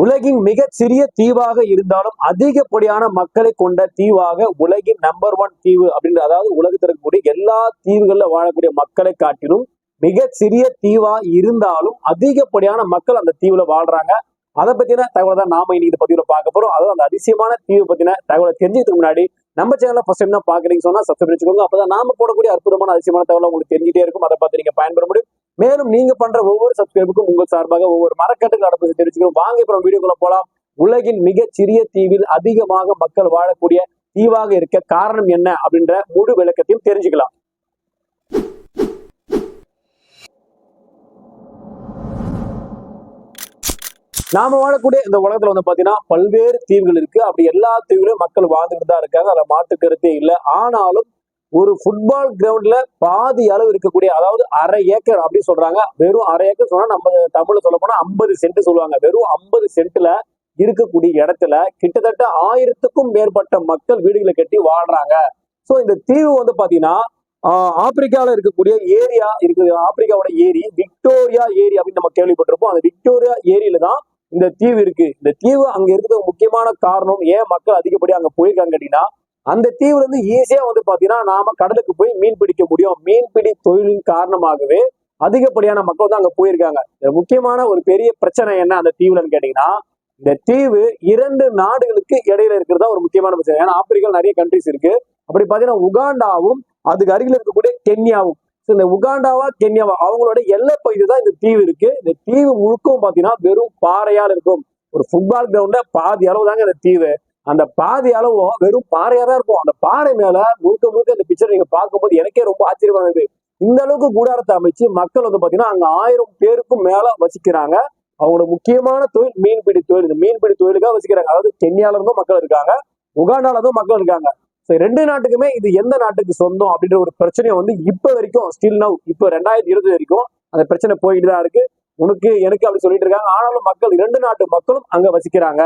உலகின் மிக சிறிய தீவாக இருந்தாலும் அதிகப்படியான மக்களை கொண்ட தீவாக உலகின் நம்பர் ஒன் தீவு அப்படின்ற அதாவது உலகத்தில் இருக்கக்கூடிய எல்லா தீவுகள்ல வாழக்கூடிய மக்களை காட்டிலும் மிக சிறிய தீவா இருந்தாலும் அதிகப்படியான மக்கள் அந்த தீவுல வாழ்றாங்க. அதை பத்தின தகவலை தான் நாம இன்னைக்கு பதிவுல பார்க்க போறோம். அதாவது அந்த அதிசயமான தீவு பத்தின தகவலை தெரிஞ்சதுக்கு முன்னாடி நம்ம சேனலை ஃபர்ஸ்ட் டைம் தான் பாக்குறீங்க சொன்னா சப்ஸ்கிரைப் வச்சுக்கோங்க அப்பதான் நாம போடக்கூடிய அற்புதமான அதிசயமான தகவலை உங்களுக்கு தெரிஞ்சுட்டே இருக்கும். அதை பார்த்து நீங்க பயன்பெற முடியும். மேலும் நீங்க பண்ற ஒவ்வொரு சப்ஸ்கிரைபுக்கும் உங்கள் சார்பாக ஒவ்வொரு மரக்கட்டுக்கு நடப்பது தெரிவிச்சுக்கிறோம். வாங்க இப்போ வீடியோக்குள்ள போலாம். உலகின் மிக சிறிய தீவில் அதிகமாக மக்கள் வாழக்கூடிய தீவாக இருக்க காரணம் என்ன அப்படின்ற முழு விளக்கத்தையும் தெரிஞ்சுக்கலாம். நாம வாழக்கூடிய இந்த உலகத்துல வந்து பாத்தீங்கன்னா பல்வேறு தீவுகள் இருக்கு. அப்படி எல்லா தீவுகளும் மக்கள் வாழ்ந்துட்டு தான் இருக்காங்க. அதுல மாற்று கருத்தே இல்லை. ஆனாலும் ஒரு ஃபுட்பால் கிரவுண்ட்ல பாதி அளவு இருக்கக்கூடிய அதாவது அரை ஏக்கர் அப்படின்னு சொல்றாங்க. வெறும் அரை ஏக்கர் சொன்னா நம்ம தமிழ்ல சொல்ல போனா ஐம்பது சென்ட் சொல்லுவாங்க. வெறும் ஐம்பது சென்ட்ல இருக்கக்கூடிய இடத்துல கிட்டத்தட்ட ஆயிரத்துக்கும் மேற்பட்ட மக்கள் வீடுகளை கட்டி வாழ்றாங்க. ஸோ இந்த தீவு வந்து பாத்தீங்கன்னா ஆப்பிரிக்காவில் ஆப்பிரிக்கால இருக்கக்கூடிய ஏரியா இருக்குது. ஆப்பிரிக்காவோட ஏரி விக்டோரியா ஏரி அப்படின்னு நம்ம கேள்விப்பட்டிருப்போம். அந்த விக்டோரியா ஏரியில தான் இந்த தீவு இருக்கு. இந்த தீவு அங்க இருக்கிறது முக்கியமான காரணம் ஏன் மக்கள் அதிகப்படி அங்க போயிருக்காங்க கேட்டீங்கன்னா அந்த தீவுல இருந்து ஈஸியா வந்து பாத்தீங்கன்னா நாம கடலுக்கு போய் மீன் பிடிக்க முடியும். மீன்பிடி தொழிலின் காரணமாகவே அதிகப்படியான மக்கள் வந்து அங்க போயிருக்காங்க. முக்கியமான ஒரு பெரிய பிரச்சனை என்ன அந்த தீவுலன்னு கேட்டீங்கன்னா இந்த தீவு இரண்டு நாடுகளுக்கு இடையில இருக்கிறதா ஒரு முக்கியமான பிரச்சனை. ஏன்னா ஆப்பிரிக்காவில் நிறைய கண்ட்ரிஸ் இருக்கு. அப்படி பாத்தீங்கன்னா உகாண்டாவும் அதுக்கு அருகில் இருக்கக்கூடிய கென்யாவும். இந்த உகாண்டாவா கென்யாவா அவங்களோட எல்லை பகுதி தான் இந்த தீவு இருக்கு. இந்த தீவு முழுக்கவும் பாத்தீங்கன்னா வெறும் பாறையால் இருக்கும். ஒரு ஃபுட்பால் கிரவுண்ட பாதி அளவு தாங்க இந்த தீவு. அந்த பாதி அளவும் வெறும் பாறையா தான் இருக்கும். அந்த பாறை மேல முழுக்க முழுக்க அந்த பிக்சர் நீங்க பார்க்கும்போது எனக்கே ரொம்ப ஆச்சரியமா இருந்தது. இந்த அளவுக்கு கூடாரத்தை அமைச்சு மக்கள் வந்து பாத்தீங்கன்னா அங்க ஆயிரம் பேருக்கும் மேல வசிக்கிறாங்க. அவங்களோட முக்கியமான தொழில் மீன்பிடி தொழில். இந்த மீன்பிடி தொழிலுக்காக வசிக்கிறாங்க. அதாவது கென்யால இருந்தும் மக்கள் இருக்காங்க. உகாண்டால இருந்தும் மக்கள் இருக்காங்க. ஸோ ரெண்டு நாட்டுக்குமே இது எந்த நாட்டுக்கு சொந்தம் அப்படின்ற ஒரு பிரச்சனையை வந்து இப்ப வரைக்கும் ஸ்டில் நவ் இப்போ ரெண்டாயிரத்தி இருபது வரைக்கும் அந்த பிரச்சனை போயிட்டு தான் இருக்கு. உனக்கு எனக்கு அப்படி சொல்லிட்டு இருக்காங்க. ஆனாலும் மக்கள் இரண்டு நாட்டு மக்களும் அங்க வசிக்கிறாங்க.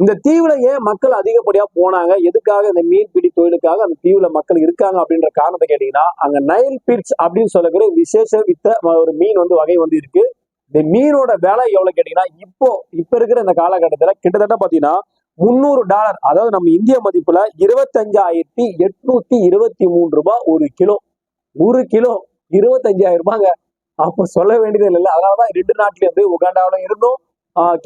இந்த தீவுல ஏன் மக்கள் அதிகப்படியா போனாங்க? எதுக்காக இந்த மீன்பிடி தொழிலுக்காக அந்த தீவுல மக்கள் இருக்காங்க அப்படின்ற காரணத்தை கேட்டீங்கன்னா அங்க நைல் பிட்ச் அப்படின்னு சொல்லக்கூடிய விசேஷ வித்த ஒரு மீன் வந்து வகை வந்து இருக்கு. இந்த மீனோட விலை எவ்வளவு கேட்டீங்கன்னா இப்போ இப்ப இருக்கிற இந்த காலகட்டத்துல கிட்டத்தட்ட பாத்தீங்கன்னா முந்நூறு டாலர் அதாவது நம்ம இந்திய மதிப்புல இருபத்தஞ்சாயிரத்தி எட்நூத்தி இருபத்தி மூணு ரூபாய் ஒரு கிலோ. ஒரு கிலோ இருபத்தஞ்சாயிரம் ரூபாங்க அப்ப சொல்ல வேண்டியது இல்லை அதனாலதான் ரெண்டு நாட்டுல இருந்து உகாண்டாவில இருந்தும்.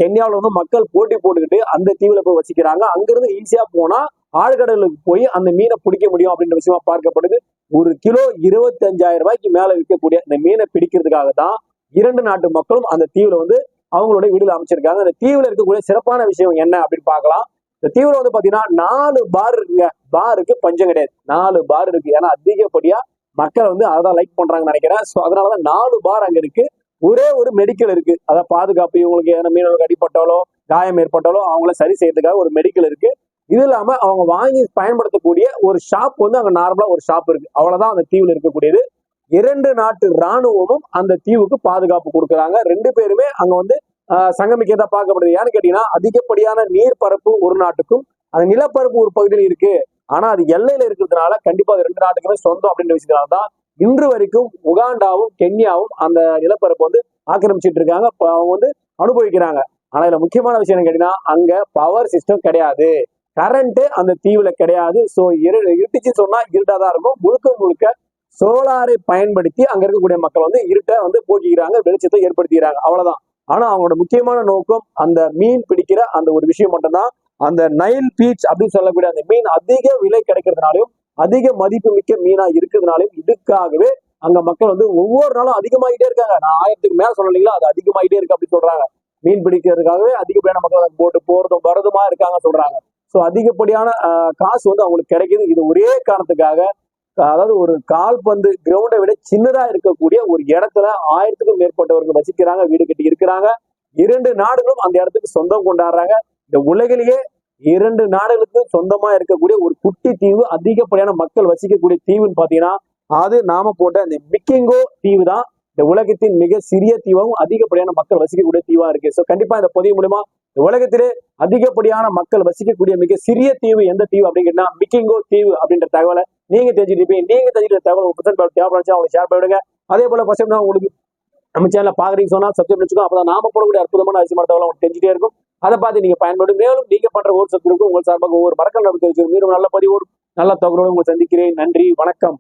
கென்யாவில் வந்து மக்கள் போட்டி போட்டுக்கிட்டு அந்த தீவில் போய் வச்சுக்கிறாங்க அங்கிருந்து ஈஸியாக போனால் ஆழ்கடலுக்கு போய் அந்த மீனை பிடிக்க முடியும் அப்படின்ற விஷயமா பார்க்கப்படுது. ஒரு கிலோ இருபத்தஞ்சாயிரம் ரூபாய்க்கு மேல விற்கக்கூடிய அந்த மீனை பிடிக்கிறதுக்காக தான் இரண்டு நாட்டு மக்களும் அந்த தீவுல வந்து அவங்களோட வீடுல அமைச்சிருக்காங்க. அந்த தீவுல இருக்கக்கூடிய சிறப்பான விஷயம் என்ன அப்படின்னு பார்க்கலாம். இந்த தீவுல வந்து பாத்தீங்கன்னா நாலு பார் இருக்குங்க. பாருக்கு பஞ்சம் கிடையாது. நாலு பார் இருக்கு. ஏன்னா அதிகப்படியா மக்கள் வந்து அதான் லைக் பண்றாங்கன்னு நினைக்கிறேன். ஸோ அதனாலதான் நாலு பார் அங்க இருக்கு. ஒரே ஒரு மெடிக்கல் இருக்கு. அதாவது பாதுகாப்பு இவங்களுக்கு ஏன்னா மீனவர்கள் அடிப்பட்டாலோ காயம் ஏற்பட்டாலோ அவங்கள சரி செய்யறதுக்காக ஒரு மெடிக்கல் இருக்கு. இது இல்லாம அவங்க வாங்கி பயன்படுத்தக்கூடிய ஒரு ஷாப் வந்து அங்க நார்மலா ஒரு ஷாப் இருக்கு. அவ்வளவுதான் அந்த தீவுல இருக்கக்கூடியது. இரண்டு நாட்டு ராணுவமும் அந்த தீவுக்கு பாதுகாப்பு கொடுக்குறாங்க. ரெண்டு பேருமே அங்க வந்து ஆஹ் சங்கமிக்கிறதா பார்க்கப்படுது. ஏன்னு கேட்டீங்கன்னா அதிகப்படியான நீர்ப்பரப்பு ஒரு நாட்டுக்கும் அந்த நிலப்பரப்பு ஒரு பகுதியில் இருக்கு. ஆனா அது எல்லையில இருக்கிறதுனால கண்டிப்பா அது ரெண்டு நாட்டுக்குமே சொந்தம் அப்படின்ற விஷயத்தினால தான் இன்று வரைக்கும் உகாண்டாவும் கென்யாவும் அந்த நிலப்பரப்பு வந்து ஆக்கிரமிச்சிட்டு இருக்காங்க அவங்க வந்து அனுபவிக்கிறாங்க. ஆனா இதுல முக்கியமான விஷயம் என்ன கேட்டீங்கன்னா அங்க பவர் சிஸ்டம் கிடையாது. கரண்ட் அந்த தீவுல கிடையாது. ஸோ இரு இருட்டுச்சு சொன்னா இருட்டா தான் இருக்கும். முழுக்க முழுக்க சோலாரை பயன்படுத்தி அங்க இருக்கக்கூடிய மக்கள் வந்து இருட்டை வந்து போக்கிக்கிறாங்க வெளிச்சத்தை ஏற்படுத்திக்கிறாங்க. அவ்வளவுதான். ஆனா அவங்களோட முக்கியமான நோக்கம் அந்த மீன் பிடிக்கிற அந்த ஒரு விஷயம் மட்டும்தான். அந்த நைல் பீச் அப்படின்னு சொல்லக்கூடிய அந்த மீன் அதிக விலை கிடைக்கிறதுனாலையும் அதிக மதிப்பு மிக்க மீனா இருக்கிறதுனாலையும் இதுக்காகவே அங்க மக்கள் வந்து ஒவ்வொரு நாளும் அதிகமாகிட்டே இருக்காங்க. நான் ஆயிரத்துக்கு மேல சொல்லலைங்களா அது அதிகமாகிட்டே இருக்கு அப்படின்னு சொல்றாங்க. மீன் பிடிக்கிறதுக்காகவே அதிகப்படியான மக்கள் போட்டு போறதும் வரதுமா இருக்காங்க சொல்றாங்க. ஸோ அதிகப்படியான காசு வந்து அவங்களுக்கு கிடைக்குது. இது ஒரே காரணத்துக்காக அதாவது ஒரு கால்பந்து கிரவுண்டை விட சின்னதா இருக்கக்கூடிய ஒரு இடத்துல ஆயிரத்துக்கும் மேற்பட்டவர்கள் வசிக்கிறாங்க வீடு கட்டி இருக்கிறாங்க. இரண்டு நாடுகளும் அந்த இடத்துக்கு சொந்தம் கொண்டாடுறாங்க. இந்த உலகிலேயே இரண்டு நாடுகளுக்கு சொந்தமா இருக்கக்கூடிய ஒரு குட்டி தீவு அதிகப்படியான மக்கள் வசிக்கக்கூடிய தீவுன்னு பாத்தீங்கன்னா அது நாம போட்ட இந்த மிக்கிங்கோ தீவு தான் இந்த உலகத்தின் மிக சிறிய தீவாகவும் அதிகப்படியான மக்கள் வசிக்கக்கூடிய தீவா இருக்கு. ஸோ கண்டிப்பா இந்த பதிவு மூலமா இந்த உலகத்திலே அதிகப்படியான மக்கள் வசிக்கக்கூடிய மிக சிறிய தீவு எந்த தீவு அப்படிங்கன்னா மிக்கிங்கோ தீவு அப்படின்ற தகவலை நீங்க தெரிஞ்சுட்டு நீங்க தெரிஞ்சுக்கிற தகவல் உங்க தேவைப்படுச்சு அவங்க ஷேர் பண்ணிவிடுங்க. அதே போல ஃபர்ஸ்ட் உங்களுக்கு நம்ம சேனலை பாக்குறீங்க சொன்னா சப்ஸ்கிரைப் வச்சுக்கோ அப்பதான் நாம போடக்கூடிய அற்புதமான அதிசயமான தகவல் உங்களுக்கு தெரிஞ்சுட்டே இருக்கும். அதை பார்த்து நீங்க பயன்படும். மேலும் நீங்க பண்ற ஒரு சப்ஸ்கிரைபுக்கும் உங்கள் சார்பாக ஒவ்வொரு மறக்க நடத்தி வச்சிருக்கோம். மீண்டும் நல்ல பதிவோடு நல்ல தகவலோடு உங்களை சந்திக்கிறேன். நன்றி வணக்கம்.